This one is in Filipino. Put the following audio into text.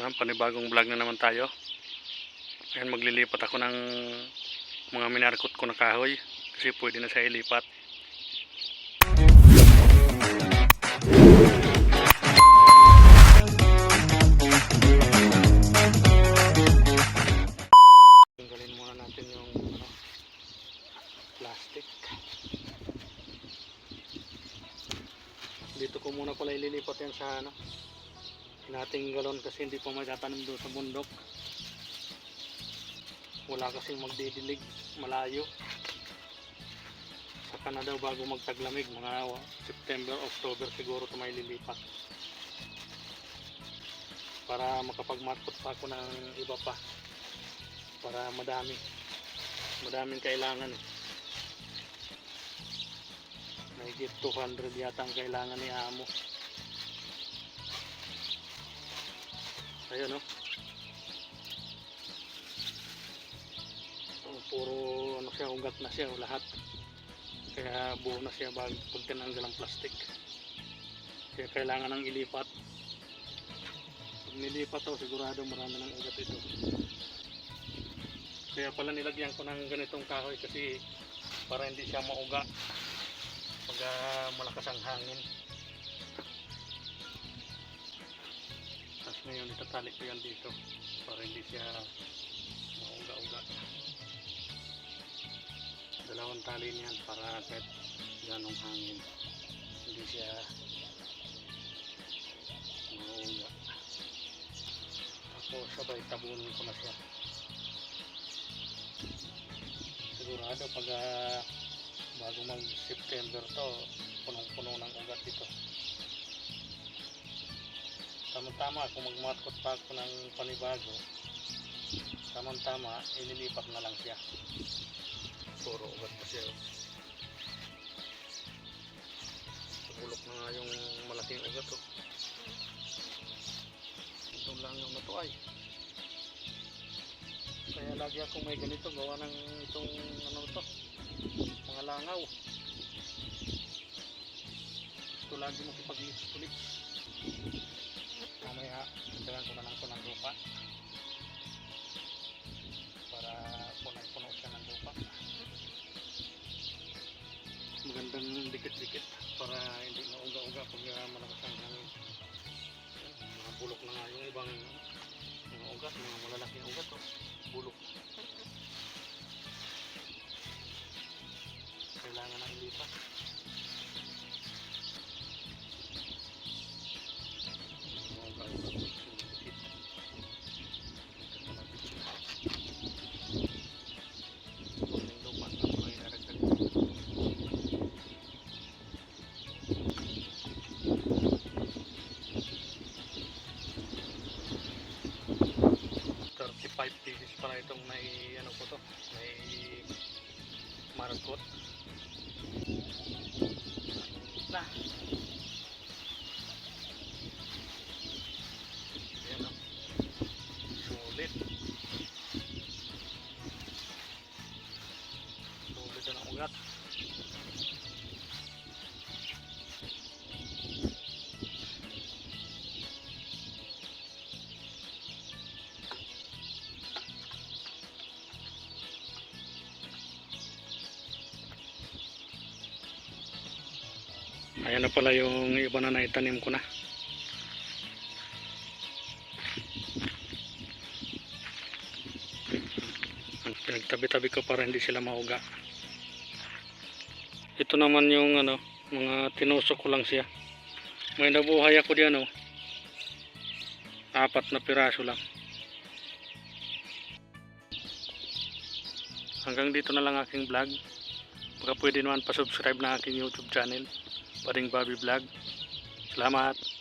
Ayan, panibagong vlog na naman tayo. Ayan, maglilipat ako ng mga minarkot ko na kahoy. Kasi pwede na siya ilipat. Tanggalin muna natin yung ano, plastic. Dito ko muna pala ililipat yan sa ano, nating galon kasi hindi pa may tatanim doon sa bundok. Wala kasing magdidilig malayo. Saka na daw bago magtaglamig mga September, October siguro ito may lilipat. Para makapagmarkot pa ako ng iba pa. Para madami. Madaming kailangan eh. May 200 yata ang kailangan ni Amo Ayan oh. Oh, puro ano siya, ugat na siya oh, lahat. Kaya buo na siya bag pag tinanggal ang plastic. Kaya kailangan ng ilipat. Pag nilipat to, sigurado marami ng ugat ito. Kaya pala nilagyan ko ng ganitong kahoy kasi para hindi siya mauga pag ah, malakas ang hangin. Ngayon itatali ko yan dito para hindi siya mauga-uga. Dalawang tali niyan para kahit ganong hangin hindi siya mauga. Ako sabay tabunin ko na siya. Sigurado pag ah, bago mag September to punong-puno ng ugat dito. Tama-tama kung magmarkot pa ako ng panibago, tamang-tama, ililipat na lang siya. Puro ugat pa siya. oh. Bulok na nga yung malaking ugat. Oh. Ito lang yung natuay. Kaya lagi akong may ganito, gawa ng itong ano to, mga langaw. Ito lagi makipag-lips-lips mamaya dagdagan ko na lang ito ng lupa. Para punong-puno siya ng lupa. Magandang dikit-dikit para hindi mauga-uga pag uh, malakas ang hangin. Mga bulok na nga yung ibang mga ugat, mga malalaking ugat oh. bulok 5 pieces pala itong may ano po to may marangkot. Na. Ayan na pala yung iba na naitanim ko na. Pinagtabi-tabi ko para hindi sila mauga. Ito naman yung ano, mga tinusok ko lang siya. May nabuhay ako diyan oh. Apat na piraso lang. Hanggang dito na lang aking vlog. Baka pwede naman pa-subscribe na aking YouTube channel. Paring Bobby Vlog. Salamat.